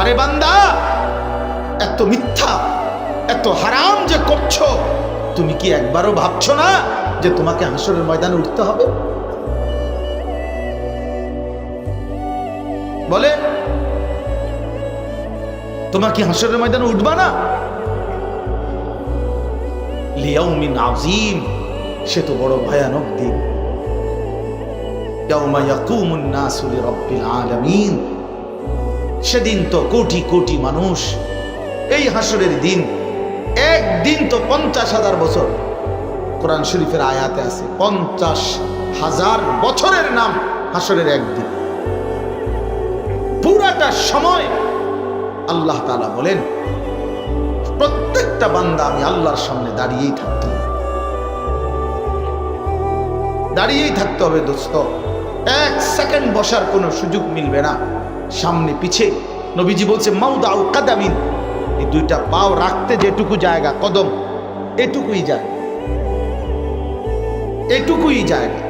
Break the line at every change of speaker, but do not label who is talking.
আরে বান্দা, এত মিথ্যা, এত হারাম যে করছ, তুমি কি একবারও ভাবছ না যে তোমাকে হাসরের ময়দানে উঠতে হবে? বলে, তোমার কি হাসরের ময়দানে উঠবা না? লিয়াউমিন আজিম সে তো বড় ভয়ানক দিন। ইয়াউমা ইয়াকুমুন নাসু লিরাব্বিল আলামিন। সেদিন তো কোটি কোটি মানুষ। এই হাসরের দিন, একদিন তো পঞ্চাশ হাজার বছর। কোরআন শরীফের আয়াতে আছে, পঞ্চাশ হাজার বছরের নাম হাসরের একদিন। পুরাটা সময় আল্লাহ তাআলা বলেন, প্রত্যেকটা বান্দা আমি আল্লাহর সামনে দাঁড়িয়েই থাকতে দাঁড়িয়েই থাকতে হবে দোস্ত। এক সেকেন্ড বসার কোনো সুযোগ মিলবে না। সামনে পিছে। নবীজি বলছে, মাউদাউ কাদামিন। এই দুইটা পাও রাখতে যেটুকু জায়গা, কদম, এটুকুই যায় এটুকুই জায়গা।